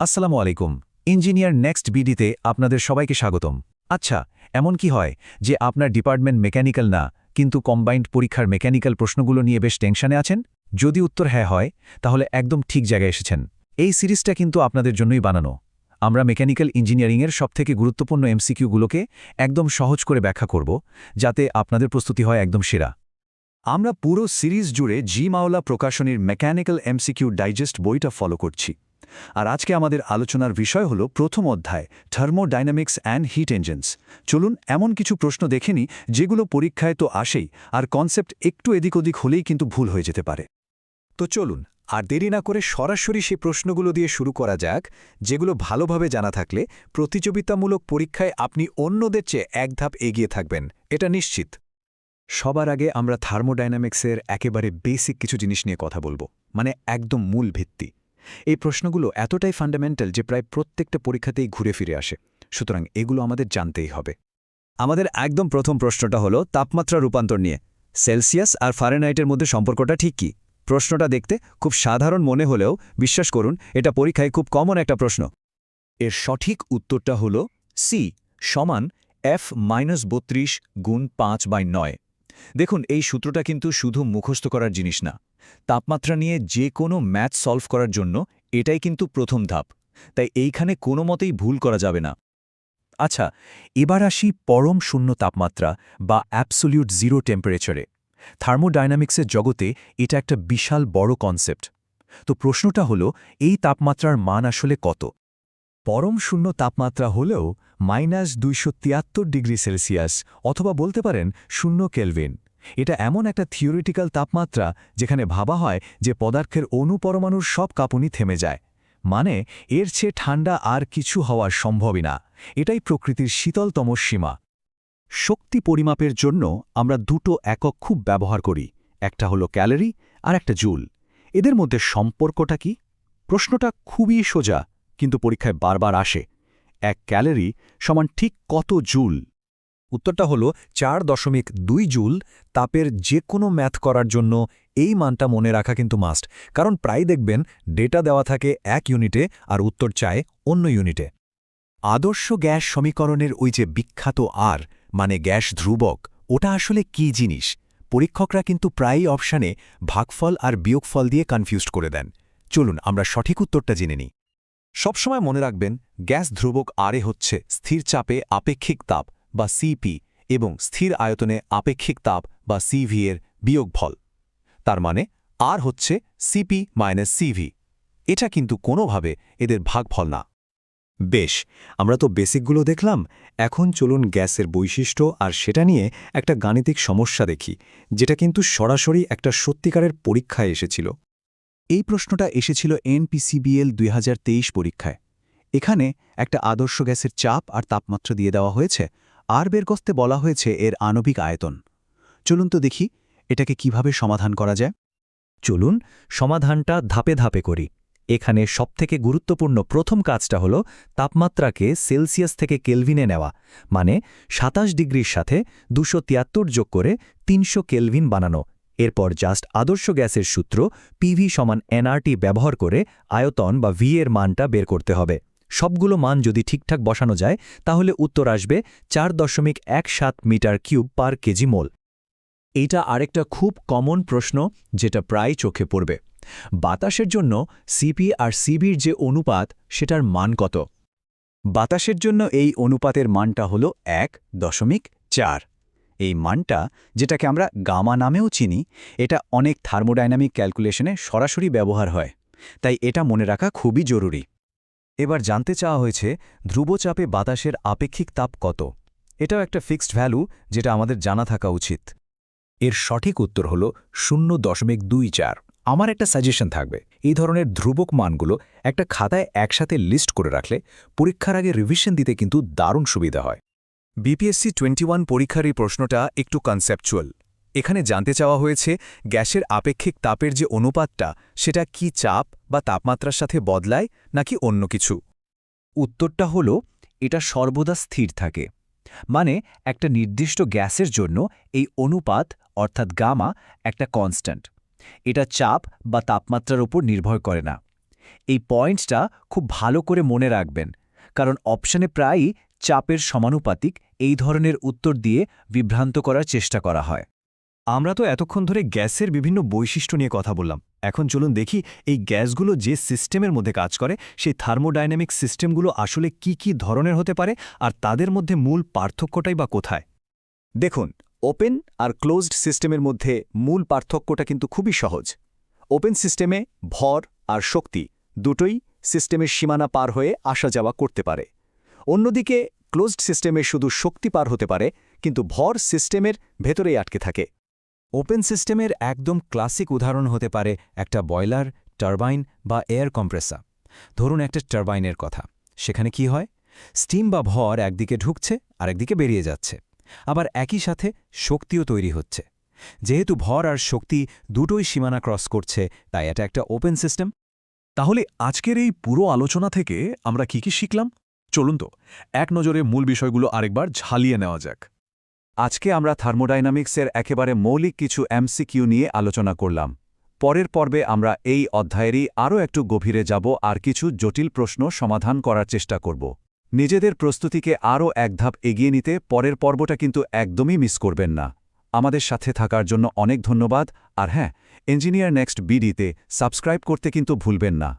আসসালামু আলাইকুম। Engineer next বিডিতে আপনাদের সবাইকে স্বাগতম। আচ্ছা এমন কি হয় যে আপনার ডিপার্টমেন্ট মেকানিক্যাল না, কিন্তু কম্বাইন্ড পরীক্ষার মেকানিক্যাল প্রশ্নগুলো নিয়ে বেশ টেনশনে আছেন? যদি উত্তর হ্যাঁ হয়, তাহলে একদম ঠিক জায়গায় এসেছেন। এই সিরিজটা কিন্তু আপনাদের জন্যই বানানো। আমরা মেকানিক্যাল ইঞ্জিনিয়ারিংয়ের সবথেকে গুরুত্বপূর্ণ এমসিকিউগুলোকে একদম সহজ করে ব্যাখ্যা করব, যাতে আপনাদের প্রস্তুতি হয় একদম সেরা। আমরা পুরো সিরিজ জুড়ে জি মাওলা প্রকাশনীর মেকানিক্যাল এমসিকিউ ডাইজেস্ট বইটা ফলো করছি। আর আজকে আমাদের আলোচনার বিষয় হল প্রথম অধ্যায় থার্মোডাইনামিক্স অ্যান্ড হিট এঞ্জিনস চলুন এমন কিছু প্রশ্ন দেখেনি যেগুলো পরীক্ষায় তো আসেই, আর কনসেপ্ট একটু এদিক ওদিক হলেই কিন্তু ভুল হয়ে যেতে পারে। তো চলুন, আর দেরি না করে সরাসরি সেই প্রশ্নগুলো দিয়ে শুরু করা যাক, যেগুলো ভালোভাবে জানা থাকলে প্রতিযোগিতামূলক পরীক্ষায় আপনি অন্যদের চেয়ে এক ধাপ এগিয়ে থাকবেন, এটা নিশ্চিত। সবার আগে আমরা থার্মোডাইনামিক্সের একেবারে বেসিক কিছু জিনিস নিয়ে কথা বলব মানে একদম মূল ভিত্তি। এই প্রশ্নগুলো এতটাই ফান্ডামেন্টাল যে প্রায় প্রত্যেকটা পরীক্ষাতেই ঘুরে ফিরে আসে। সুতরাং এগুলো আমাদের জানতেই হবে। আমাদের একদম প্রথম প্রশ্নটা হলো, তাপমাত্রা রূপান্তর নিয়ে। সেলসিয়াস আর ফারেনহাইটের মধ্যে সম্পর্কটা ঠিক কি? প্রশ্নটা দেখতে খুব সাধারণ মনে হলেও বিশ্বাস করুন, এটা পরীক্ষায় খুব কমন একটা প্রশ্ন। এর সঠিক উত্তরটা হল সি, সমান এফ মাইনাস বত্রিশ গুণ পাঁচ বাই নয়। দেখুন, এই সূত্রটা কিন্তু শুধু মুখস্থ করার জিনিস না। তাপমাত্রা নিয়ে যে কোনো ম্যাথ সলভ করার জন্য এটাই কিন্তু প্রথম ধাপ। তাই এইখানে কোনো মতেই ভুল করা যাবে না। আচ্ছা এবার আসি পরম শূন্য তাপমাত্রা বা অ্যাবসোলিউট জিরো টেম্পারেচারে। থার্মোডাইনামিক্সের জগতে এটা একটা বিশাল বড় কনসেপ্ট। তো প্রশ্নটা হলো, এই তাপমাত্রার মান আসলে কত? পরম শূন্য তাপমাত্রা হলেও মাইনাস দুইশ তিয়াত্তর ডিগ্রি সেলসিয়াস, অথবা বলতে পারেন শূন্য কেলভিন। এটা এমন একটা থিওরিটিক্যাল তাপমাত্রা যেখানে ভাবা হয় যে পদার্থের অনুপরমাণুর সব কাঁপুনি থেমে যায়। মানে এর চেয়ে ঠান্ডা আর কিছু হওয়ার সম্ভবই না। এটাই প্রকৃতির শীতলতম সীমা। শক্তি পরিমাপের জন্য আমরা দুটো একক খুব ব্যবহার করি, একটা হলো ক্যালোরি আর একটা জুল। এদের মধ্যে সম্পর্কটা কি? প্রশ্নটা খুবই সোজা। কিন্তু পরীক্ষায় বারবার আসে। এক ক্যালোরি সমান ঠিক কত জুল? উত্তরটা হলো চার দশমিক দুই জুল তাপের যে কোনো ম্যাথ করার জন্য এই মানটা মনে রাখা কিন্তু মাস্ট। কারণ প্রায় দেখবেন ডেটা দেওয়া থাকে এক ইউনিটে আর উত্তর চায় অন্য ইউনিটে। আদর্শ গ্যাস সমীকরণের ওই যে বিখ্যাত আর মানে গ্যাস ধ্রুবক, ওটা আসলে কি জিনিস? পরীক্ষকরা কিন্তু প্রায়ই অপশানে ভাগফল আর বিয়োগফল দিয়ে কনফিউজড করে দেন। চলুন আমরা সঠিক উত্তরটা জেনে নিই। সবসময় মনে রাখবেন, গ্যাস ধ্রুবক আরে হচ্ছে স্থির চাপে আপেক্ষিক তাপ বা সিপি এবং স্থির আয়তনে আপেক্ষিক তাপ বা সিভি এর বিয়োগফল। তার মানে আর হচ্ছে সিপি মাইনাস সিভি এটা কিন্তু কোনোভাবে এদের ভাগফল না। বেশ, আমরা তো বেসিকগুলো দেখলাম, এখন চলুন গ্যাসের বৈশিষ্ট্য আর সেটা নিয়ে একটা গাণিতিক সমস্যা দেখি, যেটা কিন্তু সরাসরি একটা সত্যিকারের পরীক্ষায় এসেছিল। এই প্রশ্নটা এসেছিল এনপিসিবিএল দুই হাজার তেইশ পরীক্ষায়। এখানে একটা আদর্শ গ্যাসের চাপ আর তাপমাত্রা দিয়ে দেওয়া হয়েছে, আর বের করতে বলা হয়েছে এর আণবিক আয়তন। চলুন তো দেখি এটাকে কীভাবে সমাধান করা যায়। চলুন সমাধানটা ধাপে ধাপে করি। এখানে সবথেকে গুরুত্বপূর্ণ প্রথম কাজটা হল তাপমাত্রাকে সেলসিয়াস থেকে কেলভিনে নেওয়া মানে সাতাশ ডিগ্রির সাথে দুশো যোগ করে তিনশো কেলভিন বানানো। এরপর জাস্ট আদর্শ গ্যাসের সূত্র পিভি সমান এনআরটি ব্যবহার করে আয়তন বা ভি এর মানটা বের করতে হবে। সবগুলো মান যদি ঠিকঠাক বসানো যায়, তাহলে উত্তর আসবে চার দশমিক এক সাত metre cube per KG mole. এইটা আরেকটা খুব কমন প্রশ্ন যেটা প্রায় চোখে পড়বে। বাতাসের জন্য সিপি আর সিবির যে অনুপাত, সেটার মান কত? বাতাসের জন্য এই অনুপাতের মানটা হল এক দশমিক চার। এই মানটা, যেটাকে আমরা গামা নামেও চিনি, এটা অনেক থার্মোডাইনামিক ক্যালকুলেশনে সরাসরি ব্যবহার হয়। তাই এটা মনে রাখা খুবই জরুরি। এবার জানতে চাওয়া হয়েছে, ধ্রুবচাপে বাতাসের আপেক্ষিক তাপ কত? এটাও একটা ফিক্সড ভ্যালু, যেটা আমাদের জানা থাকা উচিত। এর সঠিক উত্তর হল শূন্য দশমিক দুই চার। আমার একটা সাজেশন থাকবে। এই ধরনের ধ্রুবক মানগুলো একটা খাতায় একসাথে লিস্ট করে রাখলে পরীক্ষার আগে রিভিশন দিতে কিন্তু দারুণ সুবিধা হয়। বিপিএসসি টোয়েন্টি ওয়ান পরীক্ষার এই প্রশ্নটা একটু কনসেপচুয়াল এখানে জানতে চাওয়া হয়েছে, গ্যাসের আপেক্ষিক তাপের যে অনুপাতটা, সেটা কি চাপ বা তাপমাত্রার সাথে বদলায় নাকি অন্য কিছু? উত্তরটা হল, এটা সর্বদা স্থির থাকে। মানে একটা নির্দিষ্ট গ্যাসের জন্য এই অনুপাত, অর্থাৎ গামা, একটা কনস্ট্যান্ট এটা চাপ বা তাপমাত্রার উপর নির্ভর করে না। এই পয়েন্টটা খুব ভালো করে মনে রাখবেন, কারণ অপশনে প্রায়ই চাপের সমানুপাতিক এই ধরনের উত্তর দিয়ে বিভ্রান্ত করার চেষ্টা করা হয়। আমরা তো এতক্ষণ ধরে গ্যাসের বিভিন্ন বৈশিষ্ট্য নিয়ে কথা বললাম। এখন চলুন দেখি এই গ্যাসগুলো যে সিস্টেমের মধ্যে কাজ করে, সেই থার্মোডাইনামিক সিস্টেমগুলো আসলে কি কি ধরনের হতে পারে আর তাদের মধ্যে মূল পার্থক্যটাই বা কোথায়? দেখুন, ওপেন আর ক্লোজড সিস্টেমের মধ্যে মূল পার্থক্যটা কিন্তু খুবই সহজ। ওপেন সিস্টেমে ভর আর শক্তি দুটোই সিস্টেমের সীমানা পার হয়ে আসা যাওয়া করতে পারে। অন্যদিকে ক্লোজড সিস্টেমে শুধু শক্তি পার হতে পারে, কিন্তু ভর সিস্টেমের ভেতরেই আটকে থাকে। ওপেন সিস্টেমের একদম ক্লাসিক উদাহরণ হতে পারে একটা বয়লার টারবাইন বা এয়ার কম্প্রেসা ধরুন একটা টারবাইনের কথা। সেখানে কি হয়? স্টিম বা ভর একদিকে ঢুকছে আর একদিকে বেরিয়ে যাচ্ছে। আবার একই সাথে শক্তিও তৈরি হচ্ছে। যেহেতু ভর আর শক্তি দুটোই সীমানা ক্রস করছে, তাই এটা একটা ওপেন সিস্টেম তাহলে আজকের এই পুরো আলোচনা থেকে আমরা কি কি শিখলাম? চলুন তো, এক নজরে মূল বিষয়গুলো আরেকবার ঝালিয়ে নেওয়া যাক। আজকে আমরা থার্মোডাইনামিক্সের একেবারে মৌলিক কিছু এমসিকিউ নিয়ে আলোচনা করলাম। পরের পর্বে আমরা এই অধ্যায়েরই আরও একটু গভীরে যাব আর কিছু জটিল প্রশ্ন সমাধান করার চেষ্টা করব। নিজেদের প্রস্তুতিকে আরও এক ধাপ এগিয়ে নিতে পরের পর্বটা কিন্তু একদমই মিস করবেন না। আমাদের সাথে থাকার জন্য অনেক ধন্যবাদ, আর হ্যাঁ ইঞ্জিনিয়ার নেক্সট বিডিতে সাবস্ক্রাইব করতে কিন্তু ভুলবেন না।